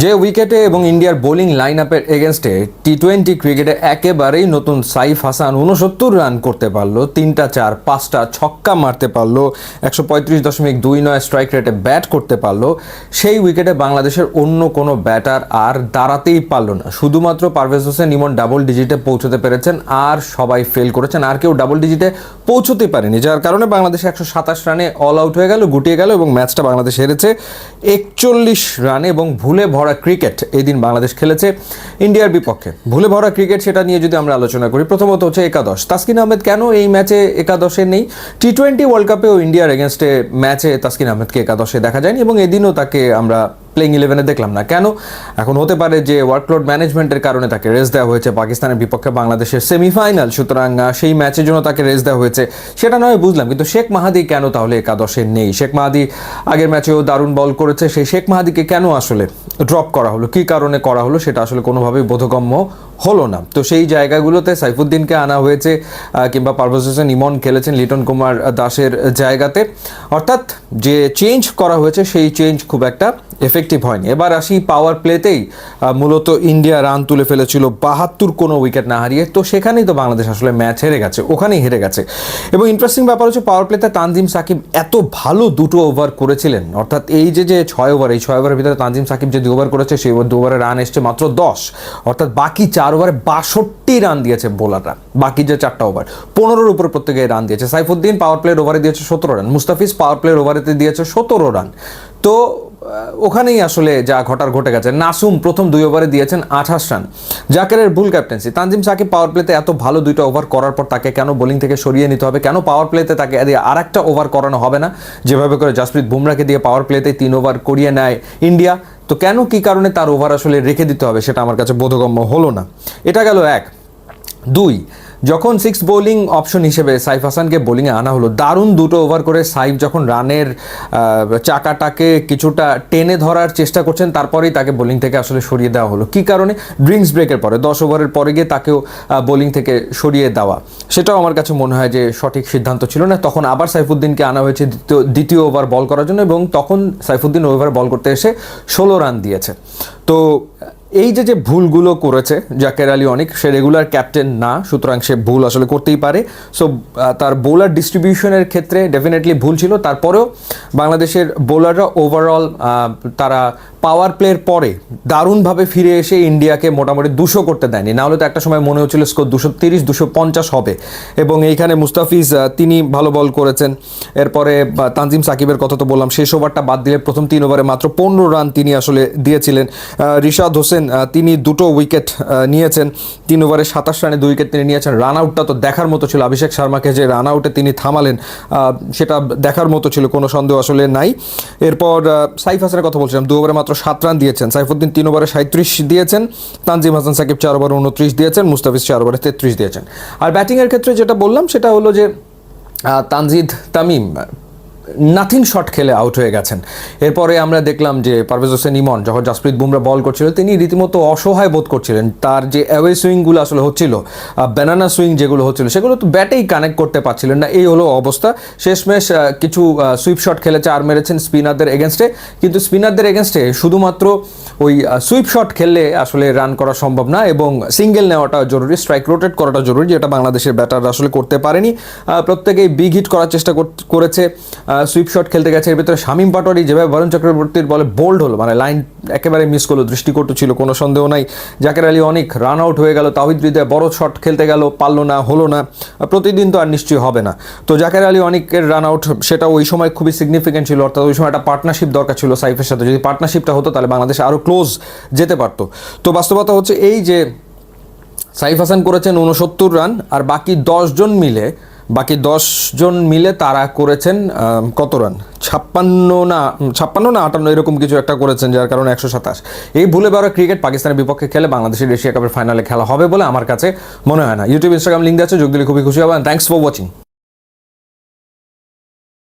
যে উইকেটে এবং ইন্ডিয়ার বোলিং লাইন আপের এগেনস্টে টি টোয়েন্টি ক্রিকেটে একেবারেই নতুন সাইফ হাসান উনসত্তর রান করতে পারল, তিনটা চার, পাঁচটা ছক্কা মারতে পারল, একশো পঁয়ত্রিশ দশমিক দুই নয় স্ট্রাইক রেটে ব্যাট করতে পারল, সেই উইকেটে বাংলাদেশের অন্য কোনো ব্যাটার আর দাঁড়াতেই পারল না। শুধুমাত্র পারভেজ হোসেন ইমন ডাবল ডিজিটে পৌঁছতে পেরেছেন, আর সবাই ফেল করেছেন, আর কেউ ডাবল ডিজিটে পৌঁছতে পারেনি, যার কারণে বাংলাদেশ একশো সাতাশ রানে অল আউট হয়ে গেল, গুটিয়ে গেল এবং ম্যাচটা বাংলাদেশ হেরেছে একচল্লিশ রানে এবং ভুলে ভরা ক্রিকেট এই দিন বাংলাদেশ খেলেছে ইন্ডিয়ার বিপক্ষে। ভুলে ভরা ক্রিকেট সেটা নিয়ে যদি আমরা আলোচনা করি, প্রথমত হচ্ছে একাদশ। তাসকিন আহমেদ কেন এই ম্যাচে একাদশে নেই? টি টোয়েন্টি ওয়ার্ল্ড কাপেও ইন্ডিয়ার এগেনস্টে ম্যাচে তাসকিন আহমেদকে একাদশে দেখা যায়নি এবং এদিনও তাকে আমরা প্লেইং ইলেভেনে দেখলাম না। কেন? এখন হতে পারে যে ওয়ার্কলোড ম্যানেজমেন্টের কারণে তাকে রেস দেওয়া হয়েছে পাকিস্তানের বিপক্ষে বাংলাদেশের সেমিফাইনাল সুতরাং সেই ম্যাচের জন্য তাকে রেস দেওয়া হয়েছে। সেটা নয়, বুঝলাম। কিন্তু শেখ মাহাদি কেন তাহলে একাদশে নেই? শেখ মাহাদি আগের ম্যাচেও দারুণ বল করেছে। সেই শেখ মাহাদিকে কেন আসলে ড্রপ করা হলো? কী কারণে করা হলো? সেটা আসলে কোনোভাবেই বোধগম্য হলো না। তো সেই জায়গাগুলোতে সাইফুদ্দিনকে আনা হয়েছে কিংবা পারভেজ হোসেন, ইমন খেলেছেন লিটন কুমার দাসের জায়গাতে। অর্থাৎ যে চেঞ্জ করা হয়েছে, সেই চেঞ্জ খুব একটা এফেক্টিভ হয়নি। এবার আসি পাওয়ার প্লেতেই মূলত ইন্ডিয়া রান তুলে ফেলেছিল বাহাত্তর কোনো উইকেট না হারিয়ে। তো সেখানেই তো বাংলাদেশ আসলে ম্যাচ হেরে গেছে, ওখানেই হেরে গেছে। এবং ইন্টারেস্টিং ব্যাপার হচ্ছে পাওয়ার প্লেতে তানজিম সাকিব এত ভালো দুটো ওভার করেছিলেন। অর্থাৎ এই যে যে ছয় ওভার এই ছয় ওভারের ভিতরে তানজিম সাকিব যে দু ওভার করেছে, সেই দু ওভারে রান এসছে মাত্র দশ। অর্থাৎ বাকি চার ওভারে বাষট্টি রান দিয়েছে বোলাররা বাকি যে চারটা ওভার পনেরোর উপরে প্রত্যেকে রান দিয়েছে। সাইফুদ্দিন পাওয়ার প্লের ওভারে দিয়েছে সতেরো রান মুস্তাফিজ পাওয়ার প্লের ওভারেতে দিয়েছে সতেরো রান তো ওখানেই আসলে যা ঘটার ঘটে গেছে। নাসুম প্রথম দুই ওভারে দিয়েছেন আঠাশ রান। জাকেরের ভুল ক্যাপ্টেন্সি তানজিম সাকিব পাওয়ার প্লেতে এত ভালো দুইটা ওভার করার পর তাকে কেন বোলিং থেকে সরিয়ে নিতে হবে? কেন পাওয়ার প্লেতে তাকে আর একটা ওভার করানো হবে না? যেভাবে করে জাসপ্রীত বুমরাকে দিয়ে পাওয়ার প্লেতে তিন ওভার করিয়ে নেয় ইন্ডিয়া। তো কেন কি কারণে তার ওভার আসলে রেখে দিতে হবে সেটা আমার কাছে বোধগম্য হলো না। এটা গেল এক। দুই যখন সিক্স বোলিং অপশন হিসেবে সাইফ হাসানকে বোলিংয়ে আনা হলো, দারুণ দুটো ওভার করে সাইফ যখন রানের চাকাটাকে কিছুটা টেনে ধরার চেষ্টা করছেন, তারপরেই তাকে বোলিং থেকে আসলে সরিয়ে দেওয়া হলো। কি কারণে? ড্রিঙ্কস ব্রেকের পরে, দশ ওভারের পরে গিয়ে তাকেও বোলিং থেকে সরিয়ে দেওয়া। সেটাও আমার কাছে মনে হয় যে সঠিক সিদ্ধান্ত ছিল না। তখন আবার সাইফুদ্দিনকে আনা হয়েছে দ্বিতীয় দ্বিতীয় ওভার বল করার জন্য এবং তখন সাইফুদ্দিন ওভার বল করতে এসে ষোলো রান দিয়েছে। তো এই যে যে ভুলগুলো করেছে জাকের আলী অনেক, সে রেগুলার ক্যাপ্টেন না, সুতরাং সে ভুল আসলে করতেই পারে। সো তার বোলার ডিস্ট্রিবিউশনের ক্ষেত্রে ডেফিনেটলি ভুল ছিল। তারপরেও বাংলাদেশের বোলাররা ওভারঅল তারা পাওয়ার প্লের পরে দারুণভাবে ফিরে এসে ইন্ডিয়াকে মোটামুটি দুশো করতে দেয়নি। নাহলে তো একটা সময় মনে হচ্ছিল স্কোর দুশো তিরিশ, দুশো পঞ্চাশ হবে। এবং এইখানে মুস্তাফিজ তিনি ভালো বল করেছেন। এরপরে তানজিম সাকিবের কথা তো বললাম, শেষ ওভারটা বাদ দিলে প্রথম তিন ওভারে মাত্র পনেরো রান তিনি আসলে দিয়েছিলেন। রিশাদ হোসেন আহ, তিনি দুটো উইকেট নিয়েছেন। তিন ওভারে সাতাশ রানে দুই উইকেট তিনি নিয়েছেন। রান আউটটা তো দেখার মতো ছিল। অভিষেক শর্মাকে যে রান আউটে তিনি থামালেন সেটা দেখার মতো ছিল। কোনো সন্দেহ আসলে নাই। এরপর সাইফ হাসানের কথা বলছিলাম। দু ওভারে মাত্র সাত রান দিয়েছেন। সাইফুদ্দিন তিন ওভারে সাঁত্রিশ দিয়েছেন। তানজিম হাসান সাকিব চার ওভারে উনত্রিশ দিয়েছেন। মুস্তাফিজ চার ওভারে তেত্রিশ দিয়েছেন। আর ব্যাটিংয়ের ক্ষেত্রে যেটা বললাম সেটা হলো যে তানজিদ তামিম নাথিং শট খেলে আউট হয়ে গেছেন। এরপরে আমরা দেখলাম যে পারভেজ হোসেন ইমন যখন জাসপ্রীত বুমরা বল করছিল, তিনি রীতিমতো অসহায় বোধ করছিলেন। তার যে অ্যাওয়ে সুইংগুলো আসলে হচ্ছিল ব্যানানা সুইং যেগুলো হচ্ছিল, সেগুলো তো ব্যাটেই কানেক্ট করতে পারছিলেন না। এই হলো অবস্থা। শেষমেশ কিছু সুইপ শট খেলে চার মেরেছেন স্পিনারদের এগেনস্টে কিন্তু স্পিনারদের এগেনস্টে শুধুমাত্র ওই সুইপ শট খেললে আসলে রান করা সম্ভব না এবং সিঙ্গেল নেওয়াটা জরুরি স্ট্রাইক রোটেট করাটা জরুরি, যেটা বাংলাদেশের ব্যাটাররা আসলে করতে পারেনি। প্রত্যেকেই বিগ হিট করার চেষ্টা করেছে। সুইপ শট খেলতে গেছে। এর ভিতরে শামীম পাটোয়ারি যেভাবে বরুণ চক্রবর্তীর বলে বোল্ড হলো মানে লাইন একেবারে মিস করল, দৃষ্টিকটু ছিল, কোনো সন্দেহ নাই। জাকের আলী অনেক রান আউট হয়ে গেল তাহিদ হৃদয় বড় শট খেলতে গেল, পারল না, হলো না প্রতিদিন তো আর নিশ্চয়ই হবে না। তো জাকের আলী অনেকের রান আউট সেটা ওই সময় খুবই সিগনিফিকেন্ট ছিল, অর্থাৎ ওই সময় একটা পার্টনারশিপ দরকার ছিল সাইফের সাথে। যদি পার্টনারশিপটা হতো, তাহলে বাংলাদেশ আরও ক্লোজ যেতে পারতো। তো বাস্তবতা হচ্ছে এই যে, সাইফ হাসান করেছেন উনসত্তর রান আর বাকি দশজন মিলে বাকি জন মিলে তারা করেছেন কত রান? ছাপ্পান্ন না ছাপ্পান্ন না আটান্ন এরকম কিছু একটা করেছেন, যার কারণে একশো সাতাশ। এই ভুলে বারো ক্রিকেট পাকিস্তানের বিপক্ষে খেলে বাংলাদেশের এশিয়া কাপের ফাইনালে খেলা হবে বলে আমার কাছে মনে হয় না। ইউটিউব ইনস্টাগ্রাম লিঙ্ক আছে, যোগ দিলে খুবই খুশি হবে থ্যাংকস ফর ওয়াচিং